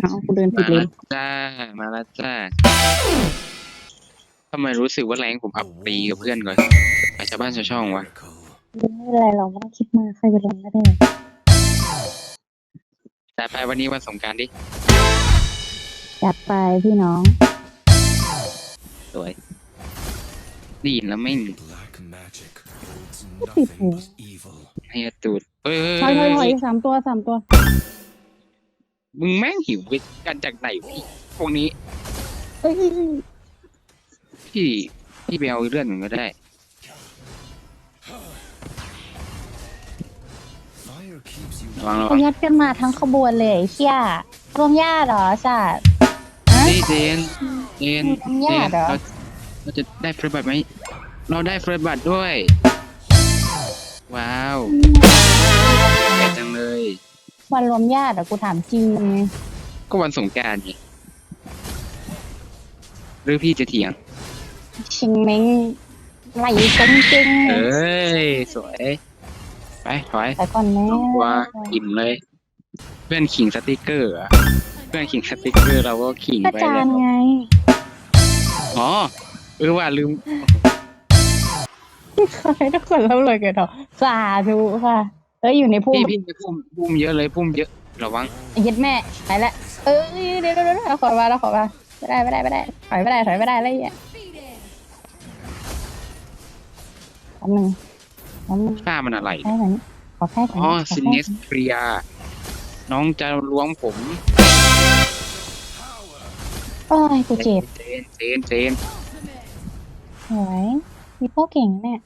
เอากูเดินผิดมาเลแล้นวจ้า มาแล้วจ้าทำไมรู้สึกว่าแรงผมอับปีกับเพื่อนก่อนไปชาวบ้านชาวช่องวะไม่เป็นไรเราไม่ต้องคิดมากใครไปลงก็ได้แต่ไปวันนี้วันสงกรารดิ จัดไปพี่น้องสวยไดีนแล้วไม่ง Black magic holds What is nothing it? but evil. ให้ตูดเฮ้ยถอยถอยถอยสามตัวสามตัว มึงแม่งหิวกันจากไหนวะอีพวกนี้เอ้ยพี่พี่ไปเอาเลือดหนึ่งก็ได้ Fire keeps you ระวังระวัเขางยัดกันมาทั้งขบวนเลยไอ้เชี่ยรวมญาติเหรอสัตว์ฮะนี่เจนเจนทำเจยากนเหรอ เราเราจะได้เฟรบัตไหม เราได้เฟรบัตด้วย ว้าวแย่จังเลย วันรวมญาติเหรอกูถามจริงก็วันสงกรารไงหรือพี่จะเถียง ชิงเม้งไหลจริงจริงเอ้ย สวย ไป ถอยแต่ก่อนแม่สองตัวอิ่มเลย เพื่อนขิงสติกเกอร์เหรอเพื่อนขิงสติกเกอร์เราก็ขิงก็ไปจาเลนยไง อ๋อเออว่าลืม ขอให้ทุกคนร่ำรวยกันเถอะสาธุค่ะ เอ้ยอยู่ในพุ่มพี่พี่ไปพุ่มพุ่มเยอะเลยพุ่มเยอะระวังเย็ดแม่ไปละเอ้ยเดี๋ยวเดี๋ยวเดี๋ยวเอาขอมาแล้วขอมาไม่ได้ไม่ได้ไม่ได้ถอยไม่ได้ถอยไม่ได้อะไรอย่างเงี้ยแป๊บนึงแป๊บนึงข้ามันอะไรแค่นั้นขอแค่ก่อนอ๋อขอซินแค่เนสเปรียน้องจะล้วงผมโอ้ยกูเจ็บเจนเจนเจนสวยมีโป้เก่งนะเนี่ย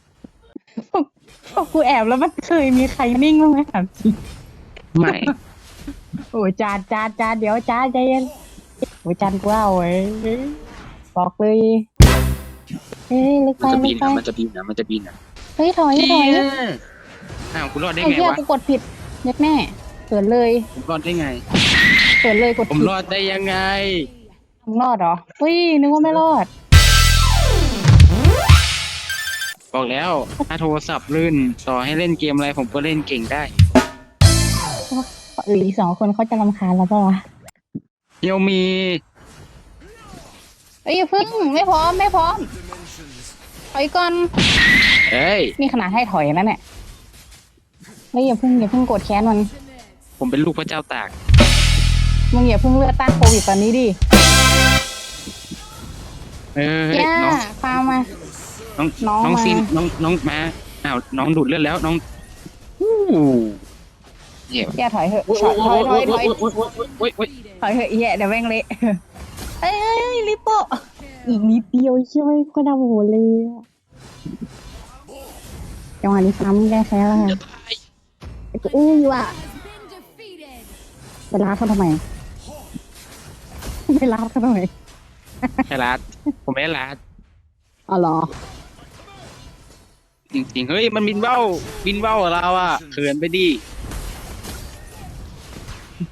พวกพวกกูแอบแล้วมันเคยมีใครนิ่งบ้างไหมถามจริงไม่ โอ้ยจานจานจานเดี๋ยวจานใจเย็นโอ้ยจานกูเอาเว้ยบอกเลยเฮ้ยลึกไปมันจะลึบิกนไปนะมันจะบินนะมันจะบินนะเฮ้ยถอยถอยอ้าวคุณรอดได้ไอ้ไงเหี้ยวะ กูกดผิดเย็ดแม่เกิดเลย ผมรอดได้ไงเกิดเลยกดผมผิดรอดได้ยังไง มึงรอดเหรอเฮ้ยนึกว่าไม่รอด บอกแล้ว ถ้าโทรศัพท์ลื่น ต่อให้เล่นเกมอะไรผมก็เล่นเก่งได้หรืออีกสองคนเขาจะรำคาญแล้วปะวะเฮียวมีเอ้ยอย่าพึ่งไม่พร้อมไม่พร้อมถอยก่อนเอ้ย นี่ขนาดให้ถอยแล้วเนี่ยเฮ้ยอย่าพึ่งอย่าพึ่งโกรธแค้นมันผมเป็นลูกพระเจ้าตาก มึงอย่าพึ่งเลือกตั้งโควิดตอนนี้ดิเอ้ยย่าน้อง ฟาร์มมา น้องน้องน้องมาซินน้องน้องมาอ้าวน้องดูดเลือดแล้วน้องอู้เหี้ยอย่าถอยเถอะถอยถอยถอยถอยโอ๊ยโอ๊ยโอ๊ยโอ๊ยถอยเถอะเหี้ยเดี๋ยวแม่งเละเอ้ยเอ้ยเอ้ยลิปโป้อีกนิดเดียวเชื่อไหมก็ดำหัวเลยอะจังหวะนี้ซ้ำแก้แค้นแล้วไงเอ้ยว่ะไปลาเขาทำไมไปลาเขาทำไมไอ้รัดผมไม่ได้รัดอ๋อเหรอ จริงๆ เฮ้ย มันบินเบ้า บินเบ้าเราอะเขินไปดิ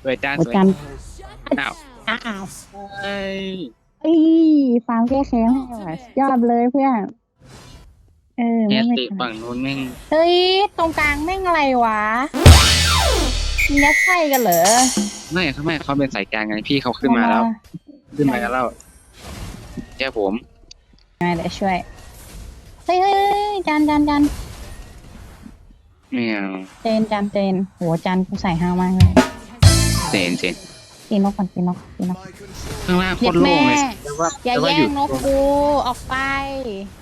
สวยจานโอ้สวยกันอ้าวอ้าวเอ้ยเอ้ยฟาร์มแก้แค้นให้ว่ะยอดเลยเพื่อนเออแกไม่ไม่เตะฝั่งนู้นแม่งเฮ้ย ตรงกลางแม่งอะไรวะมีนักใช่กันเหรอไม่เขาไม่เขาเป็นสายกลางไงพี่เขาขึ้นมาแล้ว ขึ้นมาแล้วแกผมไงเดี๋ยวช่วย เฮ้ยเฮ้ยเฮ้ยจานจานจานเนี่ยเจนจานเจนโหจานกูใส่ห้าวมากเลยเจนเจนตีนกก่อนตีนกตีนกข้างล่างโคตรโล่งเลยแต่ว่าอย่าแต่ว่าแย่อยู่งนกกูออกไป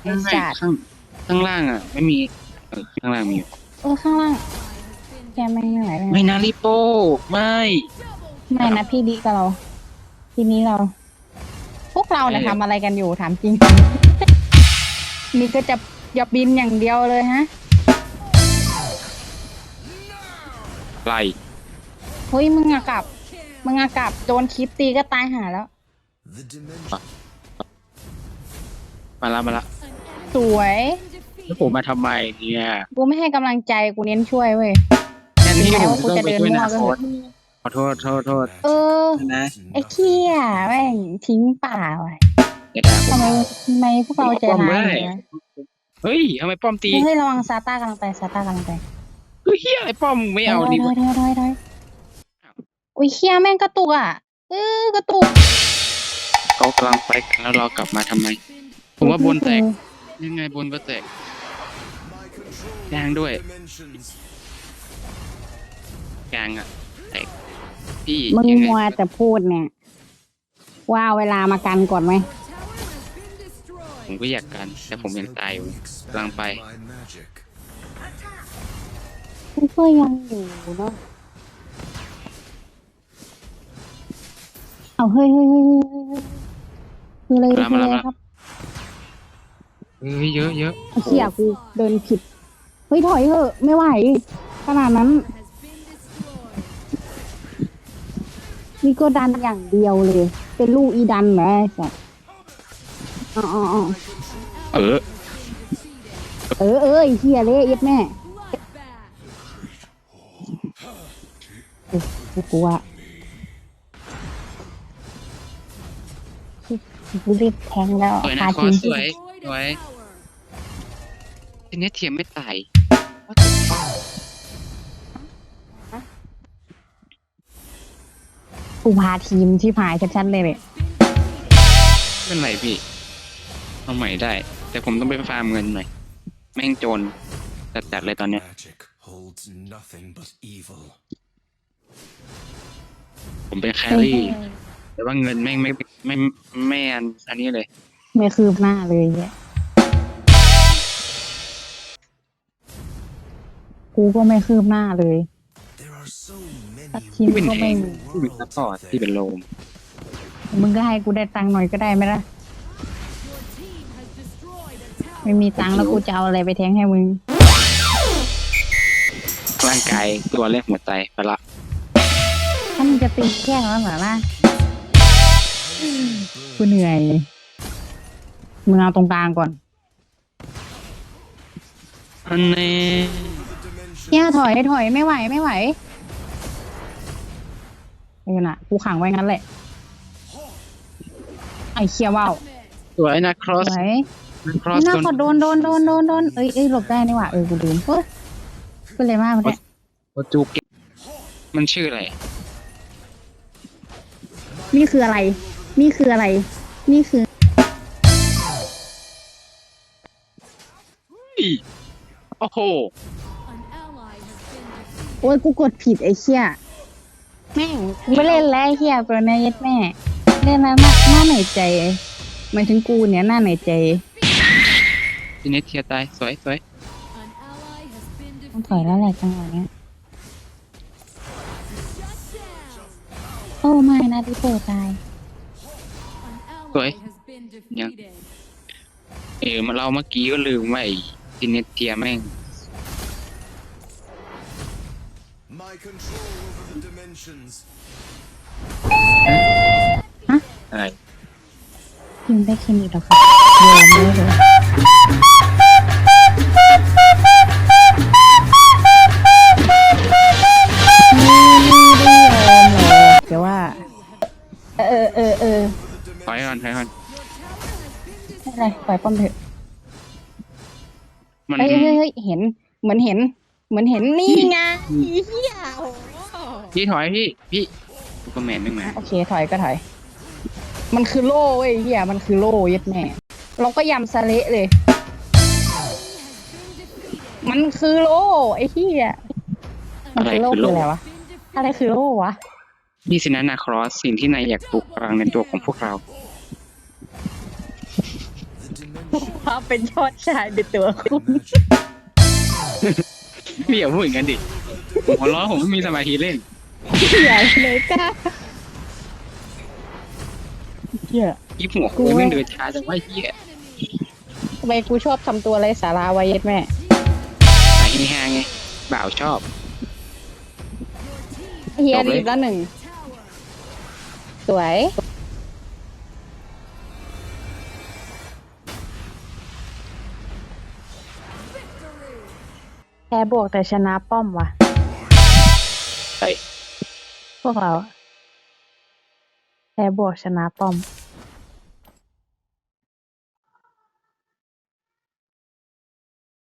ไอ้ไม่จัดข้างข้างล่างอะ ไม่มีเออข้างล่างมีอยู่เออข้างล่างแกแม่ไม่ไหวเลยไม่นาริโป้ไม่ไม่นะพี่ดีกับเรา ทีนี้เรา พวกเราเนี่ยทำอะไรกันอยู่ถามจริง นี่ก็จะอย่าบินอย่างเดียวเลยฮะไรเฮ้ยมึงอะกลับมึงอะกลับโดนคลิปตีก็ตายหาแล้ว The dimension มาละมาละสวยแล้วผมมาทำไมเนี่ยกูไม่ให้กำลังใจกูเน้นช่วยเว้ย แทนที่แม้ผมว่ากูจะจะไปเดินช่วยมั่นาวก็โคเถตอะขอโทษโทษโทษเออ นะ ไอ้เคี้ยแม่งทิ้งป่าไว้ อย่าด่าผมทำไมทำไมพวกเราใจป้อมร้ายไม่อย่างได้เงี้ยเฮ้ยทำไมป้อมตีเฮ้ยระวังซาต้ากำลังไปซาต้ากำลังไปคือเฮียไอ้ป้อมไม่เอาถดิอยถอยถอยถอยถอยอุ้ยเคี้ยแม่งกระตุกอะเออกระตุกเขากำลังไปกันแล้วเรากลับมาทำไม ผมว่าบนแตก ยังไงบนก็แตก My control แดงด้วย dimensions. กลางอะแตกพี่มึงยังไงมัวแต่พูดเนี่ย ว่าเอาเวลามากันก่อนไหม ผมก็อยากกัน แต่ผมยังตายอยู่ Expand กำลังไป my magic. มันก็ยังอยู่เนาะเอาเฮ้ยเฮ้ยเฮ้ยเฮ้ยเฮ้ยเฮ้ยคืออะไรมาคือมาอะไรมาครับเฮ้ยเยอะเยอะไอ้เขี่ยกูเดินผิด เฮ้ยถอยเถอะไม่ไหว ขนาดนั้น นี่ก็ดันอย่างเดียวเลย เป็นลูกอีดันเหรอไอ้สัส อ๋ออ๋ออ๋อเออ เออเออไอ้เฮียเละเย็ดแม่กูกูกลัวกูรีบแทงแล้วสวยนะพาคอทีมสวยสวยทีนี้เทียมไม่ตายกูพาทีมที่พายชัดๆเลยเนี่ยไม่เป็นไรพี่ เอาใหม่ได้ แต่ผมต้องไปฟาร์มเงินหน่อยแม่งโจรจัดๆเลยตอนเนี้ย Magic holds nothing but evil. ผมเป็นแครี่ แต่ว่าเงินแม่งไม่ไม่ไม่ไม่อันอันนี้เลย ไม่คืบหน้าเลยเนี่ยกูก็ไม่คืบหน้าเลย There are so สัก many ทีมที่เป็นก็เอไม่งมีที่เป็นซัพพอร์ตที่เป็นโลมมึงก็ให้กูได้ตังค์หน่อยก็ได้ไหมล่ะ ไม่มีตังค์แล้วกูจะเอาอะไรไปแทงให้มึง ร่างกายตัวเล็กหัวใจไปละถ้ามึงจะตีแค่นั้นเหรอล่ะกูเหนื่อย มึงเอาตรงกลางก่อนอันนี้เนี่ยถอยถอยไม่ไหวไม่ไหวเออน่ะกูขังไว้งั้นแหละ ไอ้เคียว่าวสวยนะครอส สวยนะ ครอไม่สน่าขอโดนโดนโดนโดนโดนเอ้ยเอ้ยหลบได้นี่หว่าเออกูลืมเฮ้ยเป็นไรมากมันเนี่ยโอจูเกะมันชื่ออะไร นี่คืออะไร นี่คืออะไร นี่คืออีโอ้โห โอ้ยกูกดผิดไอ้เชี่ยแม่งกูไม่เล่นแล้วไอ้เชี่ยตัวเนี้ยยัดแม่ เล่นแล้วหน้าหน้าไหนใจหมายถึงกูเนี่ยหน้าไหนใจ ทีนี้เทียตายสวยสวยต้องถอยแล้วแหละจังหวะเนี้ยโอ้ไม่นะที่โปตาย สวยยังเออมาเราเมื่อกี้ก็ลืมว่าไอ้ทีนี้เทียแม่ง My control over the dimensions. อะไร ยิงได้แค่นี้แล้วครับยอมไม่เถอยก่อนถอยก่อนไม่เป็นไรปล่อยป้อมเถอะมันเฮ้ยเฮ้ยเฮ้ยเห็น เหมือนเห็น เหมือนเห็นนี่ไงอีเหี้ยโอ้โหพี่ถอยพี่พี่ซูเปอร์แมนนึงมาโอเคถอยก็ถอย มันคือโล่เว้ยเหี้ยมันคือโล่ยัดแม่เราก็ยำสะเละเลย มันคือโล่ไอ้เหี้ยมันคือโล่คืออะไรวะอะไรคือโล่วะนี่สินะนาครอสสิ่งที่นายอยากปลุกพลังในตัวของพวกเรา The dimension ว่าเป็นยอดชายในตัวคุณ magic. พี่อย่าพูดอย่างนั้นดิผมหัวเร้อผมไม่มีสมาธิเล่นเหี้ยเลยกล้าเหี้ยยิบหัวคุยไม่งเดินช้าจังว่าเฮียทำไมกูชอบทำตัวไรสาราไว้ยัดแม่ สายฮาๆไงบ่าวชอบ เฮียจบเลยรีบแล้วหนึ่ง สวย แพ้บวกแต่ชนะป้อมว่ะใช่พวกเราอะแพ้บวกชนะป้อม